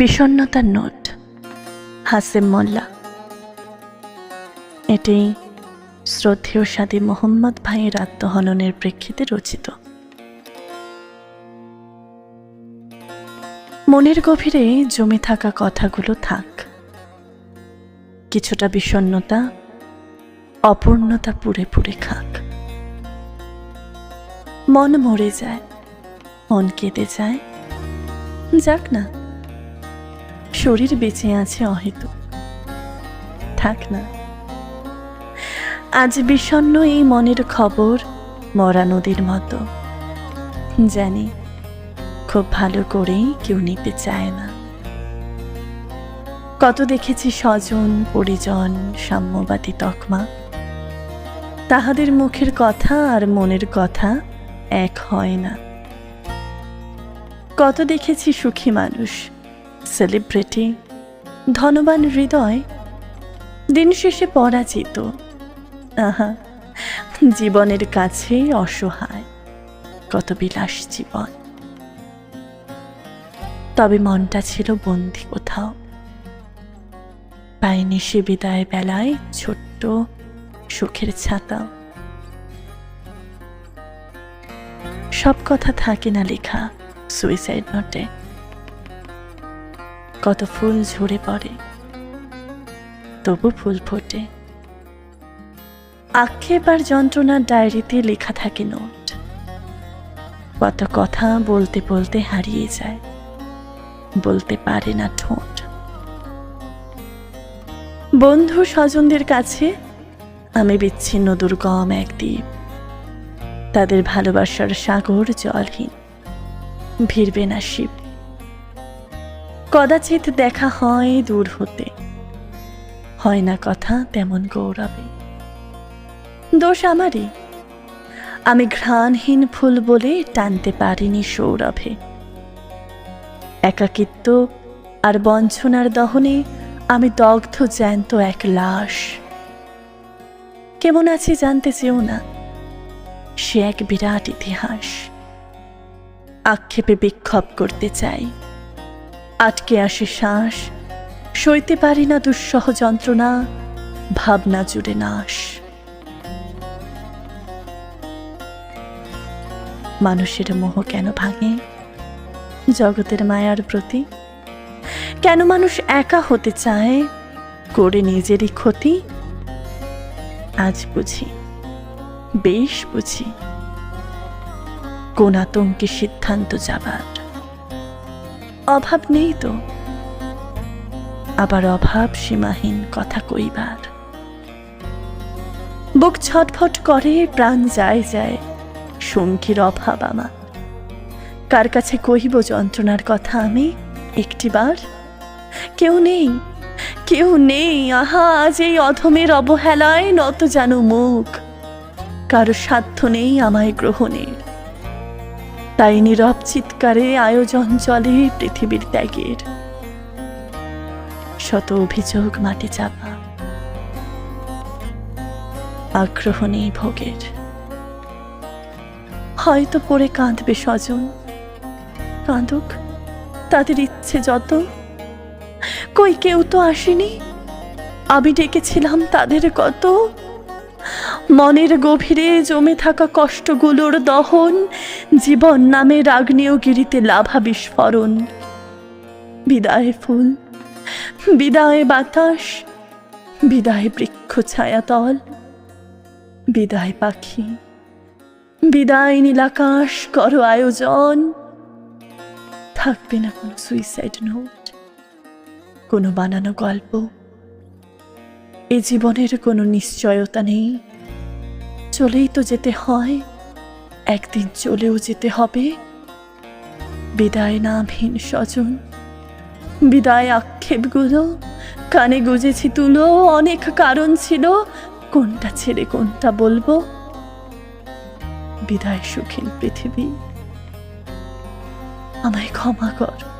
বিষণ্নতার note. Hashem মোল্লা। এটি শ্রদ্ধেয় সাদি মোহাম্মদ ভাইয়ের আত্মহননের প্রেক্ষিতে রচিত। মনের গভীরে জমে থাকা কথাগুলো থাক। কিছুটা বিষণ্নতা অপূর্ণতা পুড়ে পুড়ে খাক। মন মরে যায়, মন কেঁদে যায়, যাক না। শরীর বেঁচে আছে অহেতু। থাক না। আজ বিষণ্ণ এই মনের খবর মরা নদীর মতো। জানি খুব ভালো করেই কেউ নিতে চায় না। কত দেখেছি স্বজন, পরিজন, সাম্যবাদী তকমা। তাহাদের মুখের কথা আর মনের কথা এক হয় না। কত দেখেছি সুখী মানুষ সেলিব্রিটি ধনবান হৃদয়, দিন শেষে পরাজিত। আহা, জীবনের কাছে অসহায় কত বিলাস জীবন। তবে মনটা ছিল বন্দি কোথাও। পায়নি সে বিদায় বেলায় ছোট্ট সুখের ছাতা। সব কথা থাকে না লেখা সুইসাইড নোটে কত ফুল ঝরে পড়ে। তবু ফুল ফোটে। আক্ষেপ আর যন্ত্রণার ডায়েরিতে লেখা থাকে নোট। কত কথা বলতে বলতে হারিয়ে যায়। বলতে পারে না ঠোঁট। বন্ধু স্বজনদের কাছে আমি বিচ্ছিন্ন, দুর্গম এক দ্বীপ। তাদের ভালোবাসার সাগর জলহীন। ভিড়বে না শিব। কদাচিৎ দেখা হয় দূর হতে। হয় না কথা তেমন গৌরবে। দোষ আমারই। আমি ঘ্রাণহীন ফুল বলে টানতে পারিনি সৌরভে। একাকিত্ব আর বঞ্চনার দহনে আমি দগ্ধ, জ্যান্ত এক লাশ। কেমন আছি জানতে চেও না। সে এক বিরাট ইতিহাস। আক্ষেপে বিক্ষোভ করতে চাই। আটকে আসে শ্বাস। সইতে পারি না দুঃসহ যন্ত্রণা, ভাবনা জুড়ে নাশ। মানুষের মোহ কেন ভাঙে? জগতের মায়ার প্রতি? কেন মানুষ একা হতে চায়? করে নিজেরই ক্ষতি? আজ বুঝি, বেশ বুঝি। কোন আতঙ্কে সিদ্ধান্ত যাবার। অভাব নেই তো? আবার অভাব সীমাহীন কথা কইবার। বুক ছটফট করে, প্রাণ যায় যায় সঙ্গীর অভাব আমার। কার কাছে কহিব যন্ত্রণার কথা আমি? একটিবার? কেউ নেই কেউ নেই, আহা, আজ এই অধমের অবহেলায় নত জানো মুখ। কারও সাধ্য নেই আমায় গ্রহণের। তাই নীরব চিৎকারে আয়োজন চলে পৃথিবীর ত্যাগের। শত অভিযোগ মাটি চাপা। আগ্রহ নেই ভোগের। হয়তো পড়ে কাঁদবে স্বজন। কাঁদুক, তাদের ইচ্ছে যত। কই কেউ তো আসেনি। আমি ডেকেছিলাম তাদের কত। মনের গভীরে জমে থাকা কষ্টগুলোর দহন, জীবন নামে রাগ্নেয়গিরিতে লাভা বিস্ফোরণ। বিদায় ফুল, বিদায় বাতাস, বিদায় বৃক্ষ ছায়াতল বিদায় পাখি, বিদায় নীলাকাশ, করো আয়োজন। থাকবে না কোনো সুইসাইড নোট কোনো বানানো গল্প। এ জীবনের কোনো নিশ্চয়তা নেই। চলেই তো যেতে হয়। একদিন চলেও যেতে হবে। বিদায় না নামহীন স্বজন। বিদায় আক্ষেপগুলো। কানে গুজেছি তুলো। অনেক কারণ ছিল। কোনটা ছেড়ে কোনটা বলব? বিদায় সুখীন পৃথিবী। আমায় ক্ষমা কর।